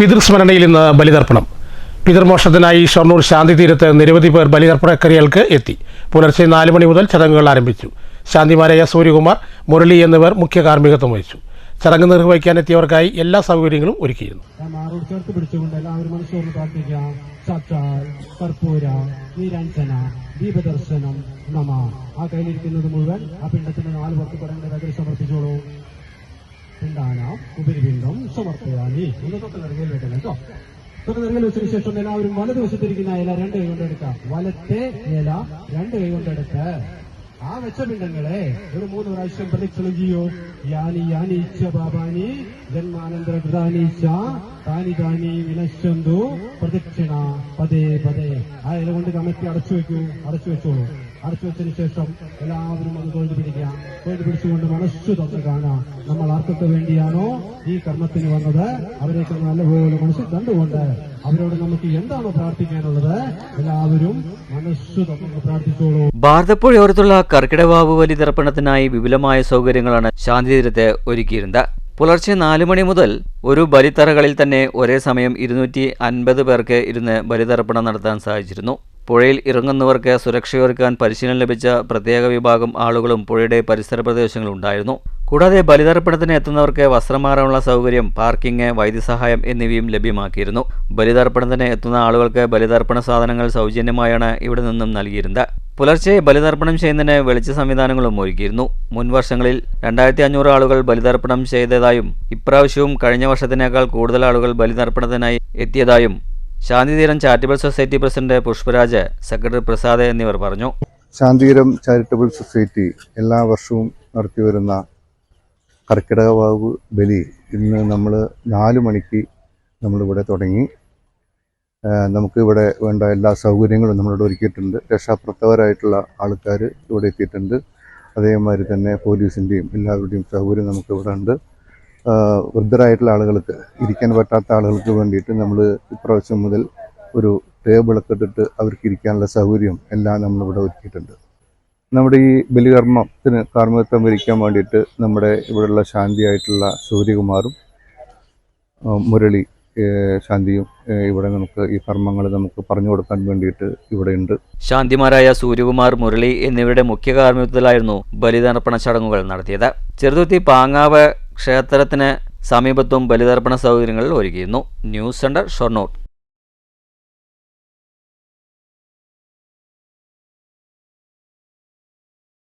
പിതൃസ്മരണയിൽ ഇന്ന് ബലിതർപ്പണം. പിതൃമോക്ഷത്തിനായി ഷൊർണൂർ ശാന്തി തീരത്ത് നിരവധി പേർ ബലിതർപ്പണക്കരികൾക്ക് എത്തി. പുലർച്ചെ നാല് മണി മുതൽ ചടങ്ങുകൾ ആരംഭിച്ചു. ശാന്തിമാരായ സൂര്യകുമാർ മുരളി എന്നിവർ മുഖ്യ കാർമ്മികത്വം വഹിച്ചു. ചടങ്ങ് നിർവഹിക്കാൻ എത്തിയവർക്കായി എല്ലാ സൗകര്യങ്ങളും ഒരുക്കിയിരുന്നു. ദീപദർശനം നമ. ആ കയ്യിലിരിക്കുന്നത് മുഴുവൻ ആ നാല് പേർക്ക് പടങ്ങൾ സമർപ്പിച്ചോളൂ. ഉപരിപിണ്ടം സമർപ്പയാനി. ഒന്ന് തൊട്ട് നിറങ്ങിൽ വെക്കണം കേട്ടോ തൊട്ട് വെച്ചതിന് ശേഷം എല്ലാവരും വലതുവശത്തിരിക്കുന്ന ഇല രണ്ട് കൈ കൊണ്ടെടുക്കാം വലത്തെ ഇല രണ്ട് കൈ കൊണ്ടെടുത്ത് ആ വെച്ച പിണ്ടങ്ങളെ ഒരു മൂന്ന് പ്രാവശ്യം പ്രതിക്ഷണിക്കുകയോ യാനി യാനീച്ച ബാബാനി ജന്മാനന്തര പ്രധാനിച്ച താനി താനി വിനശന്തു പ്രദക്ഷിണ പതേ പതേ ആ ഇല കൊണ്ട് കമത്തി അടച്ചു വെക്കൂ. അടച്ചു വെച്ചോളൂ. അടച്ചു വെച്ചതിന് ശേഷം എല്ലാവരും അത് തൊഴുതു പിടിച്ചുകൊണ്ട് മനസ്സു തന്നു കാണാം നമ്മൾ ആർക്കൊക്കെ വേണ്ടിയാണോ ഈ കർമ്മത്തിന് വന്നത്? അവരെയൊക്കെ നല്ലപോലെ മനസ്സിൽ കണ്ടുകൊണ്ട് അവരോട് നമുക്ക് എന്താണോ പ്രാർത്ഥിക്കാനുള്ളത്? എല്ലാവരും മനസ്സു തന്നു പ്രാർത്ഥിച്ചോളൂ. ഭാരതപ്പുഴയോരത്തുള്ള കർക്കിടവാവ് വലി തർപ്പണത്തിനായി വിപുലമായ സൗകര്യങ്ങളാണ് ശാന്തിതീരത്ത് ഒരുക്കിയിരുന്നത്. പുലർച്ചെ നാലു മണി മുതൽ ഒരു ബലിത്തറകളിൽ തന്നെ ഒരേ സമയം ഇരുന്നൂറ്റി അൻപത് പേർക്ക് ഇരുന്ന് ബലിതർപ്പണം നടത്താൻ സാധിച്ചിരുന്നു. പുഴയിൽ ഇറങ്ങുന്നവർക്ക് സുരക്ഷയൊരുക്കാൻ പരിശീലനം ലഭിച്ച പ്രത്യേക വിഭാഗം ആളുകളും പുഴയുടെ പരിസര പ്രദേശങ്ങളുണ്ടായിരുന്നു കൂടാതെ ബലിതർപ്പണത്തിന് എത്തുന്നവർക്ക് വസ്ത്രം മാറാനുള്ള സൗകര്യം പാർക്കിംഗ് വൈദ്യസഹായം എന്നിവയും ലഭ്യമാക്കിയിരുന്നു. ബലിതർപ്പണത്തിന് എത്തുന്ന ആളുകൾക്ക് ബലിതർപ്പണ സാധനങ്ങൾ സൗജന്യമായാണ് ഇവിടെ നിന്നും നൽകിയിരുന്നത്. പുലർച്ചെ ബലിതർപ്പണം ചെയ്യുന്നതിന് വെളിച്ച സംവിധാനങ്ങളും ഒരുക്കിയിരുന്നു. മുൻ വർഷങ്ങളിൽ രണ്ടായിരത്തി അഞ്ഞൂറ് ആളുകൾ ബലിതർപ്പണം ചെയ്തതായും ഇപ്രാവശ്യവും കഴിഞ്ഞ വർഷത്തിനേക്കാൾ കൂടുതൽ ആളുകൾ ബലിതർപ്പണത്തിനായി എത്തിയതായും Shanthitheeram charitable society president Pushparaj secretary Prasad എന്നിവർ പറഞ്ഞു. ശാന്തിധീരം ചാരിറ്റബിൾ സൊസൈറ്റി എല്ലാ വർഷവും നടത്തിവരുന്ന കർക്കിടക വാവ് ബലി ഇന്ന് നമ്മൾ നാല് മണിക്ക് നമ്മളിവിടെ തുടങ്ങി. നമുക്ക് ഇവിടെ വേണ്ട എല്ലാ സൗകര്യങ്ങളും നമ്മളിവിടെ ഒരുക്കിയിട്ടുണ്ട്. രക്ഷാപ്രവർത്തകരായിട്ടുള്ള ആൾക്കാർ ഇവിടെ എത്തിയിട്ടുണ്ട്. അതേമാതിരി തന്നെ പോലീസിന്റെയും എല്ലാവരുടെയും സൗകര്യം നമുക്കിവിടെ ഉണ്ട്. വൃദ്ധരായിട്ടുള്ള ആളുകൾക്ക് ഇരിക്കാൻ പറ്റാത്ത ആളുകൾക്ക് വേണ്ടിയിട്ട് നമ്മൾ ഇപ്രാവശ്യം മുതൽ ഒരു ടേബിളൊക്കെ ഇട്ടിട്ട് അവർക്ക് ഇരിക്കാനുള്ള സൗകര്യം എല്ലാം നമ്മളിവിടെ ഒരുക്കിയിട്ടുണ്ട്. നമ്മുടെ ഈ ബലികർമ്മത്തിന് കാർമ്മികത്വം വരിക്കാൻ വേണ്ടിയിട്ട് നമ്മുടെ ഇവിടെയുള്ള ശാന്തിയായിട്ടുള്ള സൂര്യകുമാറും മുരളി ശാന്തിയും ഇവിടെ നമുക്ക് ഈ കർമ്മങ്ങൾ നമുക്ക് പറഞ്ഞു കൊടുക്കാൻ വേണ്ടിയിട്ട് ഇവിടെയുണ്ട് ശാന്തിമാരായ സൂര്യകുമാർ മുരളി എന്നിവരുടെ മുഖ്യ കാർമ്മികത്വത്തിലായിരുന്നു ബലിതർപ്പണ ചടങ്ങുകൾ നടത്തിയത്. ചെറുതുത്തി പാങ്ങാവ് ക്ഷേത്രത്തിന് സമീപത്തും ബലിതർപ്പണ സൗകര്യങ്ങൾ ഒരുക്കിയിരുന്നു. News centre Shoranur.